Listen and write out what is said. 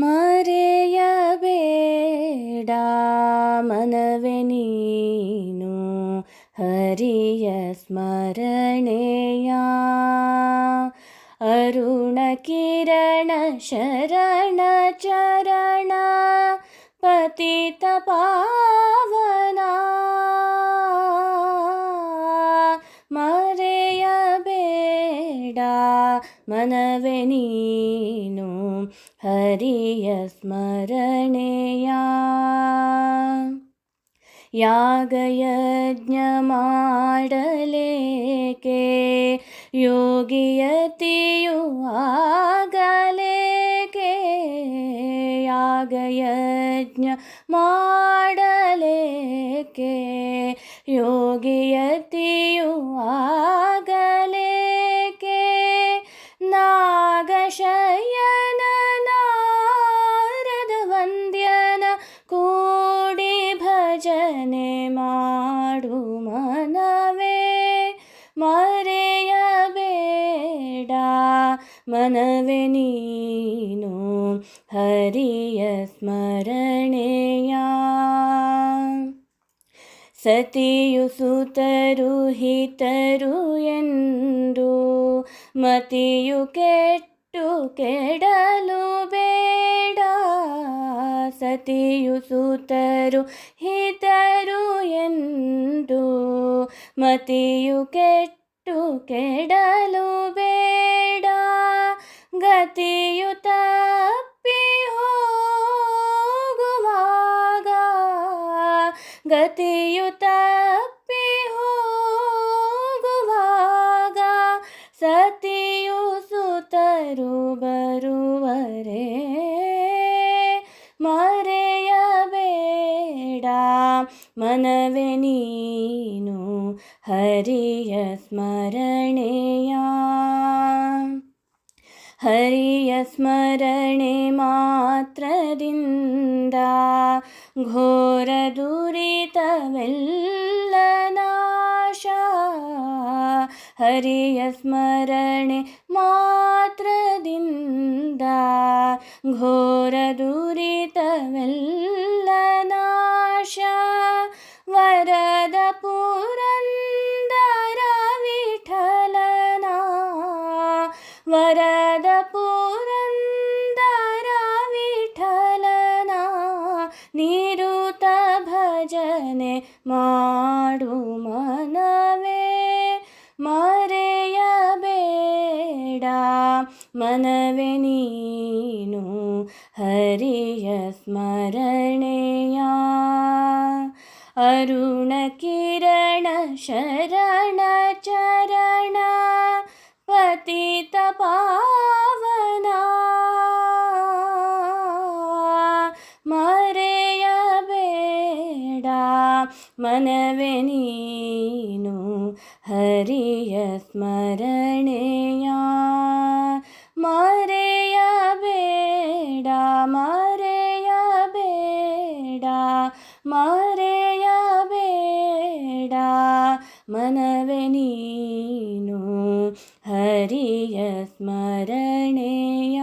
ಮರೆಯಬೇಡ ಮನವೆ ನೀನು ಹರಿಯ ಸ್ಮರಣೆಯ ಅರುಣ ಕಿರಣ ಶರಣ ಚರಣ ಪತಿತ ಪಾವನ ಮನವೆ ನೀನು ಹರಿಯ ಸ್ಮರಣೆಯ ಯಾಗಯಜ್ಞ ಮಾಡಲೇಕೆ ಯೋಗಿಯತಿಯು ಆಗಲೇಕೆ ಯಾಗಯಜ್ಞ ಮಾಡಲೇಕೆ ಯೋಗಿಯತಿಯು ಭಜನೆ ಮಾಡು ಮನವೇ ಮರೆಯಬೇಡ ಮನವೆ ನೀನು ಹರಿಯ ಸ್ಮರಣೆಯ. ಸತಿಯು ಸುತರು ಹಿತರು ಎಂದು ಮತಿಯು ಕೆಟ್ಟು ಕೆಡಲು ಬೇಡ. ಸತಿಯು ಸುತರು ಹಿತರು ಎಂದು ಮತಿಯು ಕೆಟ್ಟು ಕೆಡಲು ಬೇಡ. ಗತಿಯು ತಪ್ಪಿ ಹೋಗುವಾಗ ಗತಿಯು ತಪ್ಪಿ ಹೋಗುವಾಗ ಸತಿಯು ಮನವೆ ನೀನು, ಹರಿಯ ಸ್ಮರಣೆಯ. ಹರಿಯ ಸ್ಮರಣೆ ಮಾತ್ರದಿಂದ ಘೋರ ದುರಿತವೆಲ್ಲ ನಾಶ. ಹರಿಯ ಸ್ಮರಣೆ ಮಾತ್ರದಿಂದ ಘೋರ ದುರಿತವೆಲ್ಲ वरद पुरन्दरा विठलना निरुतभजने माडु मनवे मरयबेडा मनवे नीनु हरिय स्मरणेया। अरुण किरणशरण ಮನವೆ ನೀನು ಹರಿಯ ಸ್ಮರಣೆಯ. ಮರೆಯಬೇಡ ಮರೆಯಬೇಡ ಮರೆಯಬೇಡ ಮನವೇ ನೀನು ಹರಿಯ ಸ್ಮರಣೆಯ.